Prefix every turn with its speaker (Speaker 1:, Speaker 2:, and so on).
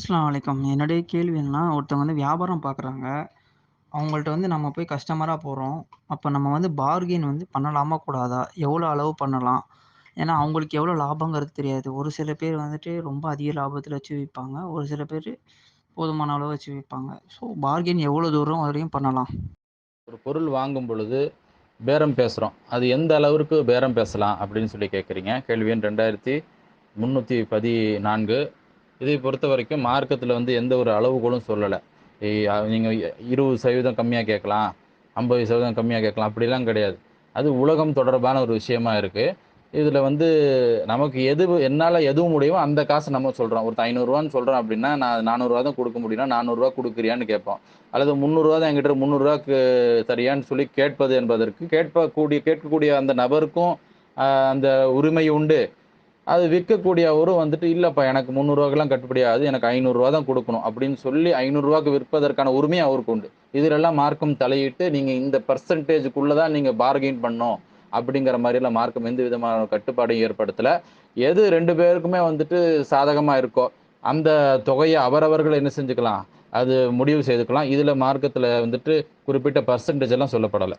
Speaker 1: அஸ்லாம் வலைக்கம் என்னுடைய கேள்வி என்னன்னா, ஒருத்தவங்க வந்து வியாபாரம் பார்க்குறாங்க. அவங்கள்ட்ட வந்து நம்ம போய் கஸ்டமராக போகிறோம் அப்போ நம்ம வந்து பார்கெயின் வந்து பண்ணலாமா? கூடாதா? எவ்வளோ அளவு பண்ணலாம்? ஏன்னா, அவங்களுக்கு எவ்வளோ லாபங்கிறது தெரியாது. ஒரு சில பேர் வந்துட்டு ரொம்ப அதிக லாபத்தில் வச்சு விற்பாங்க ஒரு சில பேர் போதுமான அளவு வச்சு விற்பாங்க ஸோ பார்கெயின் எவ்வளோ தூரம் வரையும் பண்ணலாம்?
Speaker 2: ஒரு பொருள் வாங்கும் பொழுது பேரம் பேசுகிறோம் அது எந்த அளவிற்கு பேரம் பேசலாம் அப்படின்னு சொல்லி கேட்குறீங்க. கேள்வி எண் 2314 இதை பொறுத்த வரைக்கும் மார்க்கத்தில் வந்து எந்த ஒரு அளவுகோலும் சொல்லலை நீங்கள் இருபது சதவீதம் கம்மியாக கேட்கலாம். ஐம்பது சதவீதம் கம்மியாக கேட்கலாம். அப்படிலாம் கிடையாது. அது உலகம் தொடர்பான ஒரு விஷயமா இருக்குது இதில் வந்து நமக்கு எது என்னால் எது முடியுமோ அந்த காசு நம்ம சொல்கிறோம் ஒரு ஐநூறுரூவான்னு சொல்கிறோம் அப்படின்னா, நான் நானூறுரூவா தான் கொடுக்க முடியும்னா, நானூறுரூவா கொடுக்குறியான்னு கேட்போம். அல்லது முந்நூறுரூவா தான் என்கிட்ட முந்நூறுரூவாக்கு சரியான்னு சொல்லி கேட்பது என்பதற்கு கேட்பக்கூடிய கேட்கக்கூடிய அந்த நபருக்கும் அந்த உரிமை உண்டு. அது விற்கக்கூடியவரும் வந்துட்டு, இல்லைப்பா எனக்கு முந்நூறுவாக்கெல்லாம் கட்டுப்படியாது. எனக்கு ஐநூறுரூவா தான் கொடுக்கணும். அப்படின்னு சொல்லி ஐநூறுரூவாக்கு விற்பதற்கான உரிமையும் அவருக்கு உண்டு. இதிலெல்லாம் மார்க்கம் தலையிட்டு, நீங்கள் இந்த பர்சன்டேஜுக்குள்ளே தான் நீங்கள் பார்கெயின் பண்ணோம். அப்படிங்கிற மாதிரிலாம் மார்க்கம் எந்த விதமான கட்டுப்பாடையும் ஏற்படுத்தலை. எது ரெண்டு பேருக்குமே வந்துட்டு சாதகமாக இருக்கோ, அந்த தொகையை அவரவர்கள் என்ன செஞ்சுக்கலாம், அது முடிவு செய்துக்கலாம். இதில் மார்க்கத்தில் வந்துட்டு குறிப்பிட்ட பர்சன்டேஜ் எல்லாம் சொல்லப்படலை.